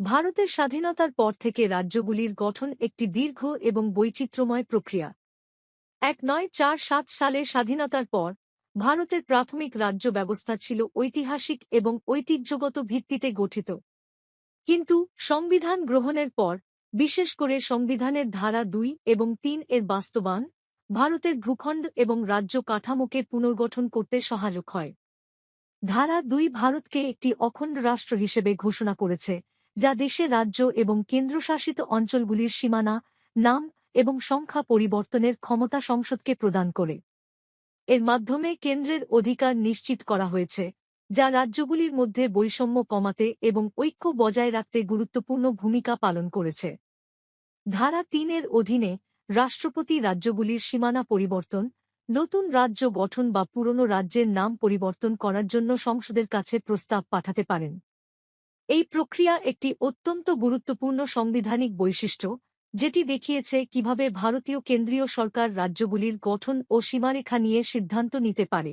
ভারতের স্বাধীনতার পর থেকে রাজ্যগুলির গঠন একটি দীর্ঘ এবং বৈচিত্র্যময় প্রক্রিয়া। এক নয় চার সাত সালে স্বাধীনতার পর, ভারতের প্রাথমিক রাজ্য ব্যবস্থা ছিল ঐতিহাসিক এবং ঐতিহ্যগত ভিত্তিতে গঠিত। কিন্তু সংবিধান গ্রহণের পর, বিশেষ করে সংবিধানের ধারা দুই এবং তিন এর বাস্তবায়ন, ভারতের ভূখণ্ড এবং রাজ্য কাঠামোকে পুনর্গঠন করতে সহায়ক হয়। ধারা দুই ভারতকে একটি অখণ্ড রাষ্ট্র হিসেবে ঘোষণা করেছে যা দেশে রাজ্য এবং কেন্দ্রশাসিত অঞ্চলগুলির সীমানা, নাম এবং সংখ্যা পরিবর্তনের ক্ষমতা সংসদকে প্রদান করে। এর মাধ্যমে কেন্দ্রের অধিকার নিশ্চিত করা হয়েছে, যা রাজ্যগুলির মধ্যে বৈষম্য কমাতে এবং ঐক্য বজায় রাখতে গুরুত্বপূর্ণ ভূমিকা পালন করেছে। ধারা তিনের অধীনে রাষ্ট্রপতি রাজ্যগুলির সীমানা পরিবর্তন, নতুন রাজ্য গঠন বা পুরনো রাজ্যের নাম পরিবর্তন করার জন্য সংসদের কাছে প্রস্তাব পাঠাতে পারেন। এই প্রক্রিয়া একটি অত্যন্ত গুরুত্বপূর্ণ সাংবিধানিক বৈশিষ্ট্য, যেটি দেখিয়েছে কীভাবে ভারতীয় কেন্দ্রীয় সরকার রাজ্যগুলির গঠন ও সীমারেখা নিয়ে সিদ্ধান্ত নিতে পারে।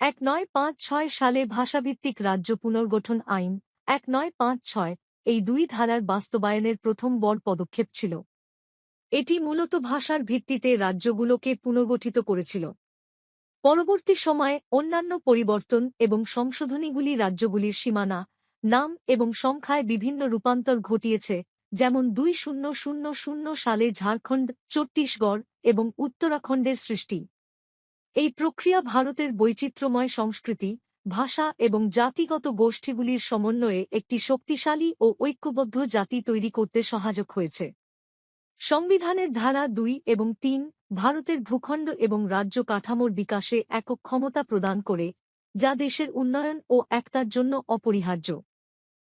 এক নয় পাঁচ ছয় সালে ভাষাভিত্তিক রাজ্য পুনর্গঠন আইন, এক নয় পাঁচ ছয়, এই দুই ধারার বাস্তবায়নের প্রথম বড় পদক্ষেপ ছিল। এটি মূলত ভাষার ভিত্তিতে রাজ্যগুলোকে পুনর্গঠিত করেছিল। পরবর্তী সময়ে অন্যান্য পরিবর্তন এবং সংশোধনীগুলি রাজ্যগুলির সীমানা নাম এবং সংখ্যায় বিভিন্ন রূপান্তর ঘটিয়েছে, যেমন দুই শূন্য শূন্য শূন্য সালে ঝাড়খণ্ড, ছত্তিশগড় এবং উত্তরাখণ্ডের সৃষ্টি। এই প্রক্রিয়া ভারতের বৈচিত্র্যময় সংস্কৃতি, ভাষা এবং জাতিগত গোষ্ঠীগুলির সমন্বয়ে একটি শক্তিশালী ও ঐক্যবদ্ধ জাতি তৈরি করতে সহায়ক হয়েছে। সংবিধানের ধারা দুই এবং তিন ভারতের ভূখণ্ড এবং রাজ্য কাঠামোর বিকাশে একক ক্ষমতা প্রদান করে, যা দেশের উন্নয়ন ও একতার জন্য অপরিহার্য।